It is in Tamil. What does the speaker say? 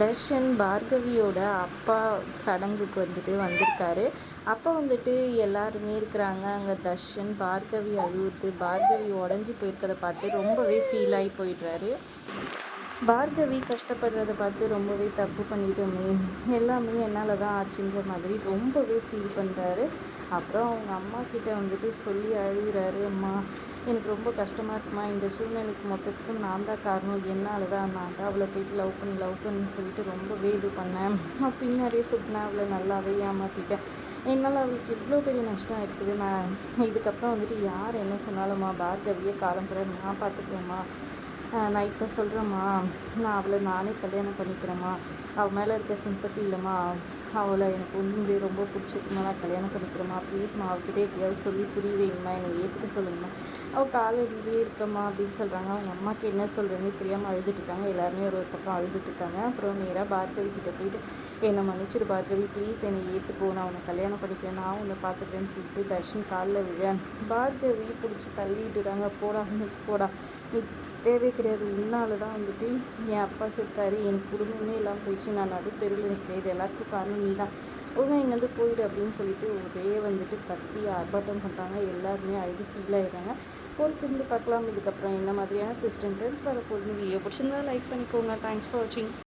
தர்ஷன் பார்கவியோட அப்பா சடங்குக்கு வந்துட்டு வந்திருக்காரு. அப்போ வந்துட்டு எல்லாருமே இருக்கிறாங்க. அங்கே தர்ஷன் பார்கவி அழுவுறது பார்கவி உடஞ்சி போயிருக்கதை பார்த்து ரொம்பவே ஃபீல் ஆகி போயிடுறாரு. பார்கவி கஷ்டப்படுறத பார்த்து ரொம்பவே தப்பு பண்ணிட்டோமே. எல்லாமே என்னால் தான் ஆச்சுன்ற மாதிரி ரொம்பவே ஃபீல் பண்ணுறாரு அப்புறம் அவங்க அம்மா கிட்ட வந்துட்டு சொல்லி அழுகிறாரு. அம்மா எனக்கு ரொம்ப கஷ்டமாக இருக்குமா? இந்த சூழ்நிலைக்கு மொத்தத்துக்கும் நான் தான் காரணம். என்னால் தான் நான் தான் அவளை போயிட்டு லவ் பண்ணி லவ் பண்ணுன்னு சொல்லிட்டு ரொம்பவே இது பண்ணேன். நான் பின்னாடியே சுட்டினேன் அவளை நல்லாவே ஏமாற்றிட்டேன் என்னால் அவளுக்கு இவ்வளோ பெரிய நஷ்டம் இருக்குது. நான் இதுக்கப்புறம் வந்துட்டு யார் என்ன சொன்னாலும்மா பார்கவியே காலம் நான் பார்த்துக்குவேம்மா நான் இப்போ சொல்கிறேம்மா நான் அவளை நானே கல்யாணம் பண்ணிக்கிறேம்மா. அவள் மேலே இருக்க சிம்பத்தி இல்லைம்மா. அவளை எனக்கு உண்மையிலே ரொம்ப பிடிச்சிருக்குமா நான் கல்யாணம் பண்ணிக்கிறேம்மா. ப்ளீஸ்மா அவகிட்டே எப்படியாவது சொல்லி புரிய வைங்கம்மா என்னை ஏற்றுக்க சொல்லுங்கம்மா. அவள் காலையிலேயே இருக்கம்மா அப்படின்னு சொல்கிறாங்க அவங்க அம்மாவுக்கு என்ன சொல்கிறேன்னு தெரியாமல் அழுதுட்டுருக்காங்க எல்லாருமே ஒரு ஒரு பக்கம் அழுதுட்டுருக்காங்க அப்புறம் நேராக பார்கவி கிட்டே போயிட்டு என்னை மன்னிச்சிரு பார்கவி. ப்ளீஸ் என்னை ஏற்றுக்கோ நான் உன்னை கல்யாணம் பண்ணிக்கிறேன். நான் உன்னை பார்த்துக்கிறேன்னு சொல்லிட்டு தர்ஷன் காலில் விழ பார்கவி பிடிச்சி தள்ளிட்டுறாங்க போடா போடா. நீ தேவை கிடையாது உன்னால தான் வந்துட்டு என் அப்பா செத்தாரு என் குடும்பமே எல்லாம் போயிடுச்சு. நான் நடு தெருவில் நிற்கிறேன் இது காரணம் நீ தான் ஒழுங்காக இங்கேருந்து போயிடு அப்படின்னு சொல்லிட்டு ஒரே வந்துட்டு கத்தி ஆர்ப்பாட்டம் பண்ணுறாங்க எல்லாருமே அழுது ஃபீல் ஆகிடுறாங்க பொறுத்திருந்து பார்க்கலாம். இதுக்கப்புறம் என்ன மாதிரியான ட்விஸ்ட் அண்ட் டர்ன்ஸ் வரப்போகுது வீடியோ பிடிச்சிருந்தா லைக் பண்ணிக்கோங்க. தேங்க்ஸ் ஃபார் வாட்சிங்